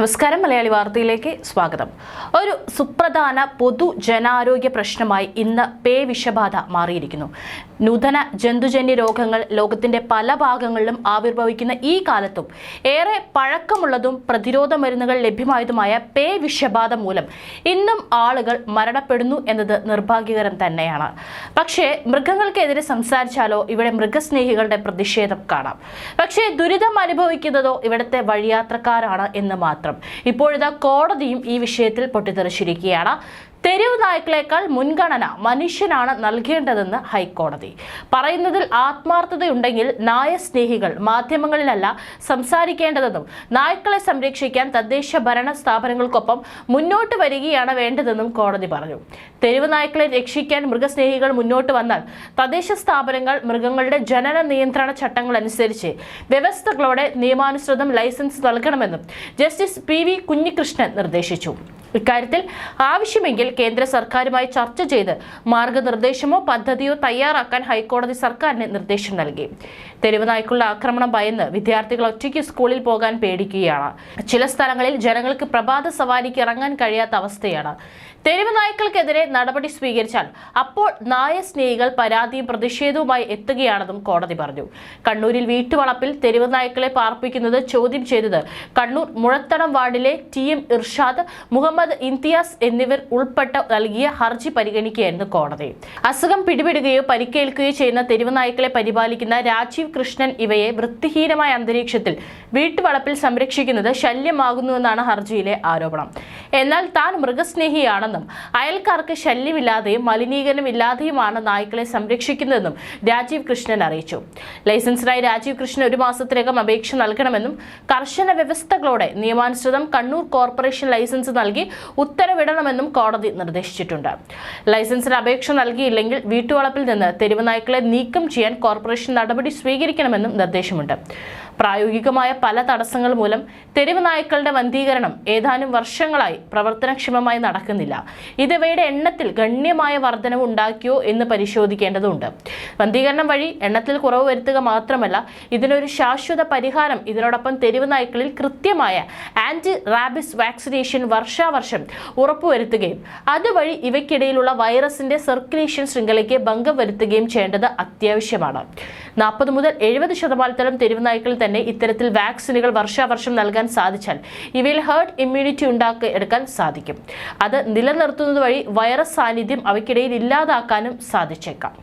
നമസ്കാരം മലയാളി വാർത്തയിലേക്ക് സ്വാഗതം. ഒരു സുപ്രധാന പൊതുജനാരോഗ്യ പ്രശ്നമായി ഇന്ന് പേ വിഷബാധ മാറിയിരിക്കുന്നു. നൂതന ജന്തുജന്യ രോഗങ്ങൾ ലോകത്തിന്റെ പല ഭാഗങ്ങളിലും ആവിർഭവിക്കുന്ന ഈ കാലത്തും ഏറെ പഴക്കമുള്ളതും പ്രതിരോധ മരുന്നുകൾ ലഭ്യമായതുമായ പേ വിഷബാധ മൂലം ഇന്നും ആളുകൾ മരണപ്പെടുന്നു എന്നത് നിർഭാഗ്യകരം തന്നെയാണ്. പക്ഷേ മൃഗങ്ങൾക്കെതിരെ സംസാരിച്ചാലോ ഇവിടെ മൃഗസ്നേഹികളുടെ പ്രതിഷേധം കാണാം. പക്ഷേ ദുരിതം അനുഭവിക്കുന്നതോ ഇവിടുത്തെ വഴിയാത്രക്കാരാണ് എന്ന് മാത്രം. ഇപ്പോഴിതാ കോടതിയും ഈ വിഷയത്തിൽ പൊട്ടിത്തെറിച്ചിരിക്കുകയാണ്. തെരുവ് നായ്ക്കളേക്കാൾ മുൻഗണന മനുഷ്യനാണ് നൽകേണ്ടതെന്ന് ഹൈക്കോടതി. പറയുന്നതിൽ ആത്മാർത്ഥതയുണ്ടെങ്കിൽ നായ സ്നേഹികൾ മാധ്യമങ്ങളിലല്ല സംസാരിക്കേണ്ടതെന്നും നായ്ക്കളെ സംരക്ഷിക്കാൻ തദ്ദേശ ഭരണ സ്ഥാപനങ്ങൾക്കൊപ്പം മുന്നോട്ട് വരികയാണ് വേണ്ടതെന്നും കോടതി പറഞ്ഞു. തെരുവ് നായ്ക്കളെ രക്ഷിക്കാൻ മൃഗസ്നേഹികൾ മുന്നോട്ട് വന്നാൽ തദ്ദേശ സ്ഥാപനങ്ങൾ മൃഗങ്ങളുടെ ജനന നിയന്ത്രണ ചട്ടങ്ങൾ അനുസരിച്ച് വ്യവസ്ഥകളോടെ നിയമാനുസൃതം ലൈസൻസ് നൽകണമെന്നും ജസ്റ്റിസ് പി വി കുഞ്ഞികൃഷ്ണൻ നിർദ്ദേശിച്ചു. ഇക്കാര്യത്തിൽ ആവശ്യമെങ്കിൽ കേന്ദ്ര സർക്കാരുമായി ചർച്ച ചെയ്ത് മാർഗനിർദ്ദേശമോ പദ്ധതിയോ തയ്യാറാക്കാൻ ഹൈക്കോടതി സർക്കാരിന് നിർദ്ദേശം നൽകി. തെരുവ് നായ്ക്കുള്ള ആക്രമണം ഭയന്ന് വിദ്യാർത്ഥികൾ ഒറ്റയ്ക്ക് സ്കൂളിൽ പോകാൻ പേടിക്കുകയാണ്. ചില സ്ഥലങ്ങളിൽ ജനങ്ങൾക്ക് പ്രഭാത സവാരിക്ക് ഇറങ്ങാൻ കഴിയാത്ത അവസ്ഥയാണ്. തെരുവ് നായ്ക്കൾക്കെതിരെ നടപടി സ്വീകരിച്ചാൽ അപ്പോൾ നായ സ്നേഹികൾ പരാതിയും പ്രതിഷേധവുമായി എത്തുകയാണെന്നും കോടതി പറഞ്ഞു. കണ്ണൂരിൽ വീട്ടുവളപ്പിൽ തെരുവ് നായ്ക്കളെ പാർപ്പിക്കുന്നത് ചോദ്യം ചെയ്തത് കണ്ണൂർ മുഴത്തടം വാർഡിലെ ടി എം ഇർഷാദ് മുഹമ്മദ് ഇംതിയാസ് എന്നിവർ ഉൾപ്പെട്ട നൽകിയ ഹർജി പരിഗണിക്കുകയായിരുന്നു കോടതി. അസുഖം പിടിപെടുകയോ പരിക്കേൽക്കുകയോ ചെയ്യുന്ന തെരുവുനായ്ക്കളെ പരിപാലിക്കുന്ന രാജീവ് കൃഷ്ണൻ ഇവയെ വൃത്തിഹീനമായ അന്തരീക്ഷത്തിൽ വീട്ടുവളപ്പിൽ സംരക്ഷിക്കുന്നത് ശല്യമാകുന്നുവെന്നാണ് ഹർജിയിലെ ആരോപണം. എന്നാൽ താൻ മൃഗസ്നേഹിയാണെന്നും അയൽക്കാർക്ക് ശല്യമില്ലാതെയും മലിനീകരണമില്ലാതെയുമാണ് നായ്ക്കളെ സംരക്ഷിക്കുന്നതെന്നും രാജീവ് കൃഷ്ണൻ അറിയിച്ചു. ലൈസൻസിനായി രാജീവ് കൃഷ്ണൻ ഒരു മാസത്തിനകം അപേക്ഷ നൽകണമെന്നും കർശന വ്യവസ്ഥകളോടെ നിയമാനുസൃതം കണ്ണൂർ കോർപ്പറേഷൻ ലൈസൻസ് നൽകി ഉത്തരവിടണമെന്നും കോടതി നിർദ്ദേശിച്ചിട്ടുണ്ട്. ലൈസൻസിന് അപേക്ഷ നൽകിയില്ലെങ്കിൽ വീട്ടുവളപ്പിൽ നിന്ന് തെരുവ് നീക്കം ചെയ്യാൻ കോർപ്പറേഷൻ നടപടി സ്വീകരിക്കണമെന്നും നിർദ്ദേശമുണ്ട്. പ്രായോഗികമായ പല തടസ്സങ്ങൾ മൂലം തെരുവ് നായ്ക്കളുടെ വന്ധീകരണം ഏതാനും വർഷങ്ങളായി പ്രവർത്തനക്ഷമമായി നടക്കുന്നില്ല. ഇതവയുടെ എണ്ണത്തിൽ ഗണ്യമായ വർധനവ് ഉണ്ടാക്കിയോ എന്ന് പരിശോധിക്കേണ്ടതുണ്ട്. വന്ധീകരണം വഴി എണ്ണത്തിൽ കുറവ് വരുത്തുക മാത്രമല്ല ഇതിനൊരു ശാശ്വത പരിഹാരം ഇതിനോടൊപ്പം തെരുവ് നായ്ക്കളിൽ കൃത്യമായ ആന്റി റാബിസ് വാക്സിനേഷൻ വർഷാവർഷം ഉറപ്പുവരുത്തുകയും അതുവഴി ഇവയ്ക്കിടയിലുള്ള വൈറസിന്റെ സർക്കുലേഷൻ ശൃംഖലയ്ക്ക് ഭംഗം വരുത്തുകയും ചെയ്യേണ്ടത് അത്യാവശ്യമാണ്. നാൽപ്പത് മുതൽ എഴുപത് ശതമാനത്തോളം തെരുവ് നായ്ക്കളിൽ തന്നെ ഇത്തരത്തിൽ വാക്സിനുകൾ വർഷാവർഷം നൽകാൻ സാധിച്ചാൽ ഇവയിൽ ഹേർഡ് ഇമ്മ്യൂണിറ്റി ഉണ്ടാക്കി എടുക്കാൻ സാധിക്കും. അത് നിലനിർത്തുന്നത് വഴി വൈറസ് സാന്നിധ്യം അവയ്ക്കിടയിൽ ഇല്ലാതാക്കാനും സാധിച്ചേക്കാം.